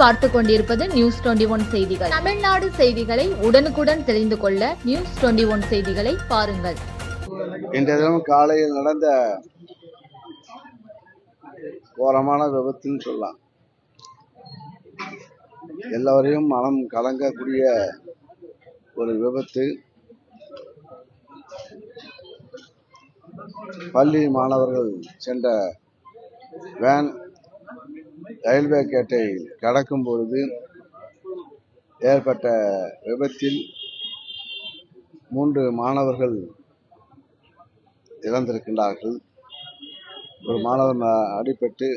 பார்த்து கொண்டிருப்பது news twenty one செய்திகள். தமிழ்நாடு செய்திகளை உடனுக்குடன் தெரிந்து கொள்ள நியூஸ் டுவெண்டி ஒன் செய்திகளை பாருங்கள். இன்றைய தினம் காலையில் நடந்த கோரமான விபத்துன்னு சொல்லலாம். எல்லோரையும் மனம் கலங்கக்கூடிய ஒரு விபத்து. பள்ளி மாணவர்கள் சென்ற வேன் ரயில்வே கேட்டை கடக்கும் பொழுது ஏற்பட்ட விபத்தில் மூன்று மாணவர்கள் இறந்திருக்கின்றார்கள். ஒரு மாணவன் அடிபட்டு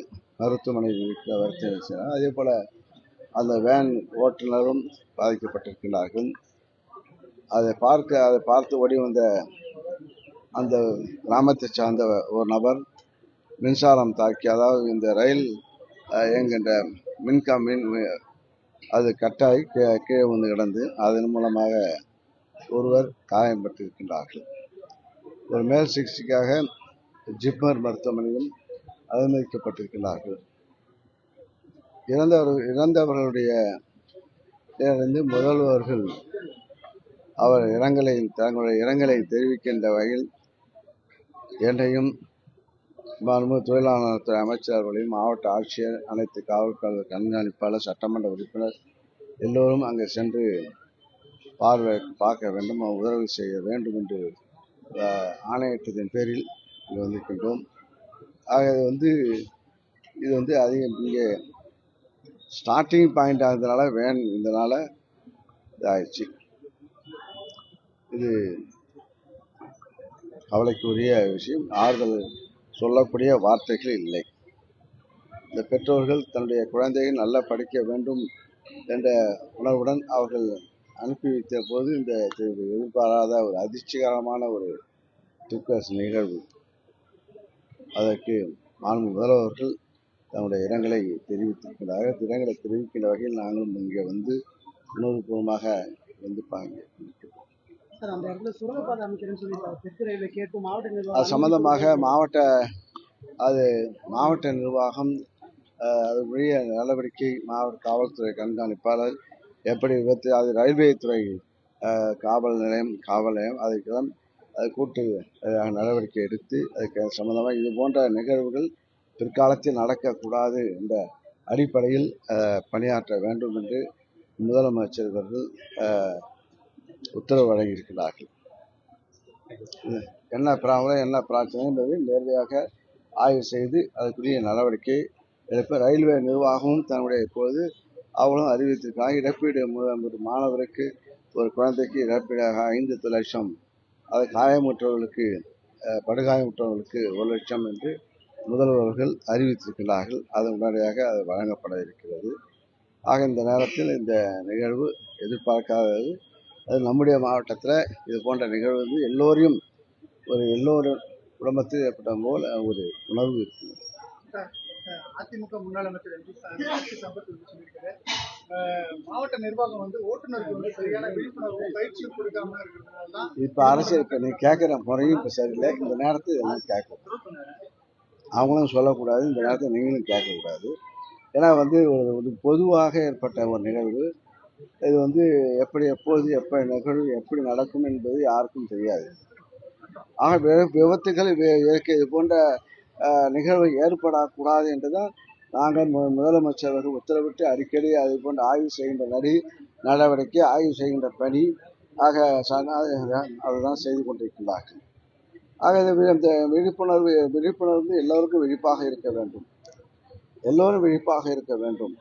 மருத்துவமனையில் இருக்கிற அதே போல் அந்த வேன் ஓட்டுநரும் பாதிக்கப்பட்டிருக்கின்றார்கள். அதை பார்க்க அதை பார்த்து ஓடி வந்த அந்த கிராமத்தை சார்ந்த ஒரு நபர் மின்சாரம் தாக்கி அதாவது இந்த ரயில் இயங்குகின்ற மின்கா மின் அது கட்டாய் கீ- கீழே வந்து கிடந்து அதன் மூலமாக ஒருவர் காயம்பட்டிருக்கின்றார்கள் ஒரு மேல் சிகிச்சைக்காக ஜிப்மர் மருத்துவமனையில் அனுமதிக்கப்பட்டிருக்கிறார்கள் இறந்தவர் இறந்தவர்களுடைய இருந்து முதல்வர்கள் அவர் இரங்கலை தங்களுடைய இரங்கலை தெரிவிக்கின்ற வகையில் என்னையும் மாண்பு தொழிலாளர் துறை அமைச்சர் அவர்களையும் மாவட்ட ஆட்சியர் அனைத்து காவல்காரர் கண்காணிப்பாளர் சட்டமன்ற உறுப்பினர் எல்லோரும் அங்கே சென்று பார்வை பார்க்க வேண்டும் உதவி செய்ய வேண்டும் என்று அஹ், ஆணையிட்டதன் பேரில் இங்கே வந்திருக்கின்றோம். ஆக இது வந்து இது வந்து அதிகம் இங்கே ஸ்டார்டிங் பாயிண்ட் ஆனதுனால வேன் இதனால் இதாயிடுச்சு. இது கவலைக்குரிய விஷயம். ஆறுதல் சொல்லக்கூடிய வார்த்தைகள் இல்லை. இந்த பெற்றோர்கள் தன்னுடைய குழந்தையை நல்லா படிக்க வேண்டும் என்ற உணர்வுடன் அவர்கள் அனுப்பி வைத்த போது இந்த எதிர்பாராத ஒரு அதிர்ச்சிகரமான ஒரு துக்க நிகழ்வு. அதற்கு மாண்பு முதல்வர்கள் தன்னுடைய இரங்கலை தெரிவித்திருக்கிறார்கள் இரங்கலை தெரிவிக்கின்ற வகையில் நாங்களும் இங்கே வந்து உணர்வுபூர்வமாக வந்து பாங்க அது சம்பந்தமாக மாவட்ட அது மாவட்ட நிர்வாகம் அதுக்குரிய அது நடவடிக்கை மாவட்ட காவல்துறை கண்காணிப்பாளர் எப்படி விபத்து அது ரயில்வே துறை காவல் நிலையம் காவல் நிலையம் அதுக்கெல்லாம் அது கூட்டு நடவடிக்கை எடுத்து அதுக்கு சம்பந்தமாக இது போன்ற நிகழ்வுகள் பிற்காலத்தில் நடக்கக்கூடாது என்ற அடிப்படையில் பணியாற்ற வேண்டும் என்று முதலமைச்சர் அவர்கள் உத்தரவு வழங்கியிருக்கிறார்கள் என்ன ப்ராப்ளம் என்ன பிரச்சனை என்பதை நேரடியாக ஆய்வு செய்து அதற்குரிய நடவடிக்கை எடுப்ப ரயில்வே நிர்வாகமும் தன்னுடைய இப்பொழுது அவங்களும் அறிவித்திருக்காங்க இழப்பீடு மூலம் ஒரு மாணவருக்கு ஒரு குழந்தைக்கு இழப்பீடாக ஐந்து லட்சம் அது காயமுற்றவர்களுக்கு படுகாயமுற்றவர்களுக்கு ஒரு லட்சம் என்று முதல்வர்கள் அறிவித்திருக்கிறார்கள். அது உடனடியாக அது வழங்கப்பட இருக்கிறது. ஆக இந்த நேரத்தில் இந்த நிகழ்வு எதிர்பார்க்காதது அது நம்முடைய மாவட்டத்தில் இது போன்ற நிகழ்வு வந்து எல்லோரையும் ஒரு எல்லோரும் குடும்பத்தில் ஏற்பட்ட போல ஒரு உணர்வு இருக்குது. அதிமுக முன்னாள் அமைச்சர் எம்பி ஆட்சி சம்பத் வந்து சொல்லியிருக்காரு. அஹ், மாவட்ட நிர்வாகம் வந்து ஓட்டுநருக்கு வந்து சரியான விழிப்புணர்வும் பயிற்சியும் கொடுக்காம இருக்கிறதுனால தான் இப்போ அரசியல் இப்போ நீ கேட்குற முறையும் இப்போ சரியில்லை. இந்த நேரத்தில் இதெல்லாம் கேட்கக்கூடாது அவங்களும் சொல்லக்கூடாது. இந்த நேரத்தில் நீங்களும் கேட்கக்கூடாது. ஏன்னா வந்து ஒரு பொதுவாக ஏற்பட்ட ஒரு நிகழ்வு. இது வந்து எப்படி எப்போது எப்போ நிகழ்வு எப்படி நடக்கும் என்பது யாருக்கும் தெரியாது. ஆக விபத்துகள் இயற்கை இது போன்ற நிகழ்வு ஏற்படக்கூடாது என்றுதான் நாங்கள் மு முதலமைச்சர் அவர்கள் உத்தரவிட்டு அடிக்கடி அது போன்ற ஆய்வு செய்கின்ற நடி நடவடிக்கை ஆய்வு செய்கின்ற பணி ஆக அதுதான் செய்து கொண்டிருக்கின்றார்கள். ஆக இந்த விழிப்புணர்வு விழிப்புணர்வு எல்லோருக்கும் விழிப்பாக இருக்க வேண்டும். எல்லோரும் விழிப்பாக இருக்க வேண்டும்.